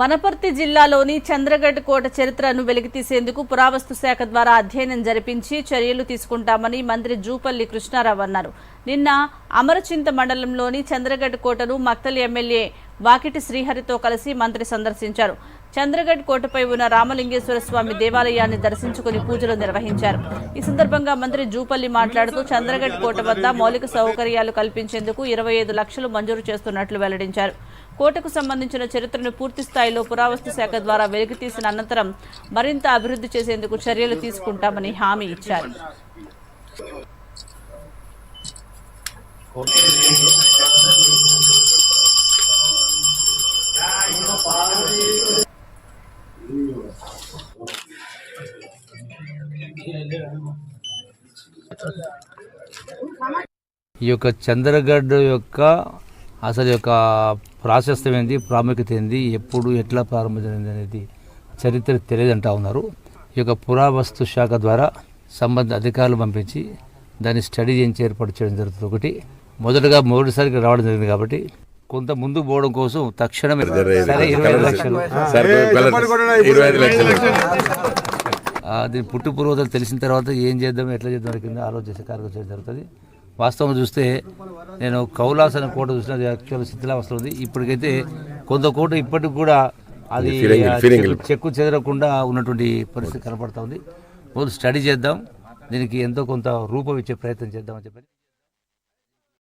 వనపర్తి జిల్లాలోని చంద్రగఢ్ కోట చరిత్రను వెలికితీసేందుకు పురావస్తు శాఖ ద్వారా అధ్యయనం జరిపించి చర్యలు తీసుకుంటామని మంత్రి జూపల్లి కృష్ణారావు అన్నారు. నిన్న అమరచింత మండలంలోని చంద్రగఢ్ కోటను మక్తలి ఎమ్మెల్యే వాకిటి శ్రీహరితో కలిసి మంత్రి సందర్శించారు. చంద్రగఢ్ కోటపై ఉన్న రామలింగేశ్వర స్వామి దేవాలయాన్ని దర్శించుకుని పూజలు నిర్వహించారు. ఈ సందర్భంగా మంత్రి జూపల్లి మాట్లాడుతూ చంద్రగఢ్ కోట వద్ద మౌలిక సౌకర్యాలు కల్పించేందుకు ఇరవై ఐదు లక్షలు మంజూరు చేస్తున్నట్లు వెల్లడించారు. కోటకు సంబంధించిన చరిత్రను పూర్తి స్థాయిలో పురావస్తు శాఖ ద్వారా వెలికితీసిన అనంతరం మరింత అభివృద్ధి చేసేందుకు చర్యలు తీసుకుంటామని హామీ ఇచ్చారు. ఈ యొక్క చంద్రగఢ్ యొక్క అసలు యొక్క ప్రాశస్త్యం ఏంది ప్రాముఖ్యత ఏంది ఎప్పుడు ఎట్లా ప్రారంభించింది అనేది చరిత్ర తెలియదంటా ఉన్నారు. ఈ యొక్క పురావస్తు శాఖ ద్వారా సంబంధిత అధికారులు పంపించి దాన్ని స్టడీ చేయించి ఏర్పాటు చేయడం జరుగుతుంది. ఒకటి మొదటగా మొదటిసారికి రావడం జరిగింది కాబట్టి కొంత ముందు పోవడం కోసం తక్షణమే సరే ఇరవై లక్షలు. దీని పుట్టు పూర్వతలు తెలిసిన తర్వాత ఏం చేద్దాం ఎట్లా చేద్దాం కింద ఆలోచించే కార్యక్రమం చేయడం జరుగుతుంది. వాస్తవంగా చూస్తే నేను కౌలాసన కోట చూసిన అది యాక్చువల్ శిథిలావస్థలో ఉంది. ఇప్పటికైతే కొంత కోట ఇప్పటికి కూడా అది. చెక్కు- చెదరకుండా ఉన్నటువంటి పరిస్థితి కనపడతా ఉంది. మొదలు స్టడీ చేద్దాం. దీనికి ఎంతో కొంత రూపం ఇచ్చే ప్రయత్నం చేద్దామని చెప్పి